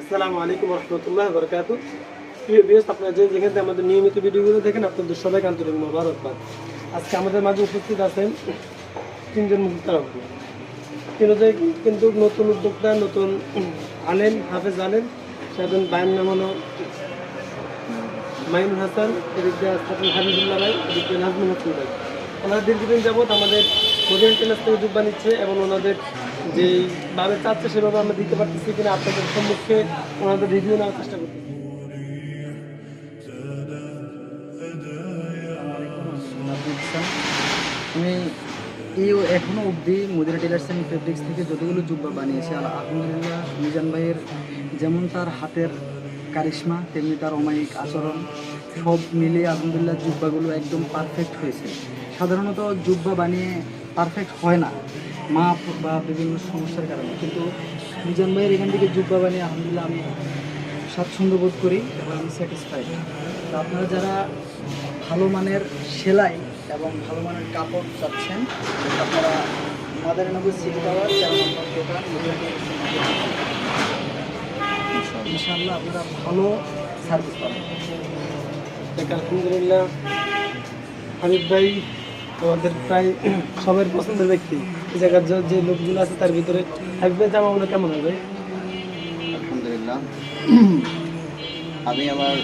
আসসালামু আলাইকুম রহমতুল্লাহ বরকাত প্রিয় বিয়স আপনারা যে যেখান আমাদের নিয়মিত ভিডিওগুলো দেখেন, আপনাদের সবাইকে আন্তরিক মোবারকবাদ। আজকে আমাদের মাঝে উপস্থিত আছেন তিনজন মুক্তারব্য তিনজন কিন্তু নতুন উদ্যোক্তা, নতুন আলেম, হাফেজ আলেম সেজন বায়ন নাম হলো হাসান, এদিক দিয়ে আসতেন হাবিবুল্লাহ ভাই, এদিক দিয়ে নাজমুল হাসান ভাই। ওনারা দীর্ঘদিন যাবৎ আমাদের মোদিয়ান টেলার্স থেকে যোগবা নিচ্ছে এবং ওনাদের যেইভাবে চাচ্ছে সেভাবে আমরা দিতে পারতেছি কিনা আপনাদের সম্মুখে ওনাদের রিভিউ নেওয়ার চেষ্টা করতেছি। আমি এই এখনও অবধি মদিনা টেলার্স অ্যান্ড ফেব্রিক্স থেকে যতগুলো জুব্বা বানিয়েছি আর আলহামদুলিল্লাহ মিজান ভাইয়ের যেমন তার হাতের কারিশমা, তেমনি তার অমায়িক আচরণ, সব মিলিয়ে আলহামদুলিল্লাহ জুব্বাগুলো একদম পারফেক্ট হয়েছে। সাধারণত জুব্বা বানিয়ে পারফেক্ট হয় না। মাপ বা বিভিন্ন সমস্যার কারণে। কিন্তু মিজান ভাইয়ের এখান থেকে জুব্বা বানিয়ে আলহামদুলিল্লাহ আমি স্বাচ্ছন্দ্য বোধ করি এবং আমি স্যাটিসফাইড তো আপনারা যারা ভালো মানের সেলাই এবং ভালো মানের কাপড় চাচ্ছেন, আপনারা মাদারনগর সিটি টাওয়ার নম্বর দোকান ইনশাআল্লাহ। আপনারা ভালো সার্ভিস পাবেন। আলহামদুলিল্লাহ হাবিব ভাই আমাদের প্রায় সবার পছন্দের ব্যক্তি। এই জায়গার যে- লোকগুলো আছে তার ভিতরে ভাই জামাগুলো কেমন হবে? আলহামদুলিল্লাহ। আমি আমার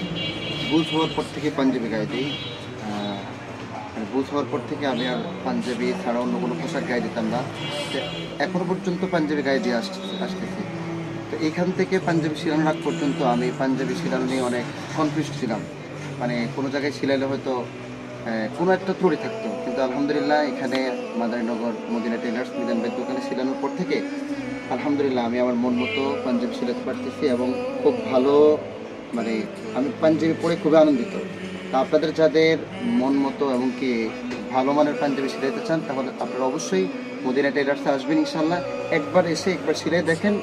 বুঝ হওয়ার পর থেকে পাঞ্জাবি গায়ে দিই। মানে বুঝ হওয়ার পর থেকে আমি আর পাঞ্জাবি ছাড়া অন্য কোনো পোশাক গায়ে দিতাম না। তো এখনও পর্যন্ত পাঞ্জাবি গায়ে দিয়ে আসতেছি আসতেছি। তো এখান থেকে পাঞ্জাবি শিলানোর আগ পর্যন্ত আমি পাঞ্জাবি শিলানো নিয়ে অনেক কনফিউজ ছিলাম। মানে কোনো জায়গায় শিলাইলে হয়তো কোনো একটা ত্রুটি থাকতো। কিন্তু আলহামদুলিল্লাহ এখানে মাদারীনগর, মদিনা টেলার্স মিজান ভাই দোকানে শিলানোর পর থেকে। আলহামদুলিল্লাহ আমি আমার মন মতো পাঞ্জাবি শিলাতে পারতেছি এবং খুব ভালো মানে আমি পাঞ্জাবি পরে খুবই আনন্দিত। তা আপনাদের যাদের মন মতো এবং কি ভালো মানের পাঞ্জাবি শিলাইতে চান, তাহলে আপনারা অবশ্যই মদিনা টেলার্সে আসবেন ইনশাল্লাহ একবার এসে একবার সিলাই দেখেন,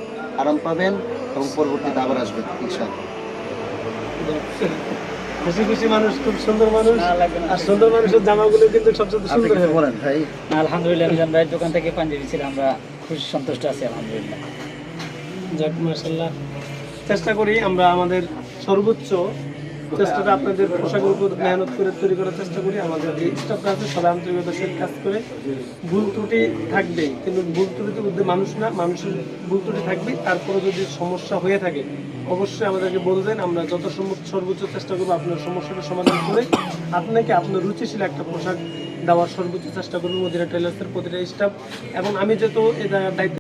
আরাম পাবেন এবং পরবর্তীতে আবার আসবেন ইনশাল্লাহ খুশি খুশি মানুষ খুব সুন্দর মানুষ। না, আর সুন্দর মানুষের জামাগুলো কিন্তু সবচেয়ে সুন্দর কিছু বলেন ভাই। আলহামদুলিল্লাহ মিজান ভাইয়ের দোকান থেকে পাঞ্জাবি ছিল আমরা খুশি সন্তুষ্ট আছি আলহামদুলিল্লাহ। যাক মাসাল্লাহ চেষ্টা করি আমরা আমাদের সর্বোচ্চ চেষ্টাটা আপনাদের পোশাকের উপর মেহনত করে তৈরি করার চেষ্টা করি। আমাদের যে স্টাফরা আছে, সবাই আন্তরিকতার সাথে কাজ করে। ভুল ত্রুটি থাকবেই, কিন্তু ভুল ত্রুটির মধ্যে মানুষ না, মানুষের ভুল ত্রুটি থাকবে তারপরে যদি সমস্যা হয়ে থাকে, অবশ্যই আমাদেরকে বলবেন, আমরা যত সম্ভব সর্বোচ্চ চেষ্টা করব আপনার সমস্যাটা সমাধান করে। আপনাকে আপনার রুচিশীল একটা পোশাক দেওয়ার সর্বোচ্চ চেষ্টা করব মদিনা টেলার্সের প্রতিটা স্টাফ এবং আমি যেহেতু এটা দায়িত্ব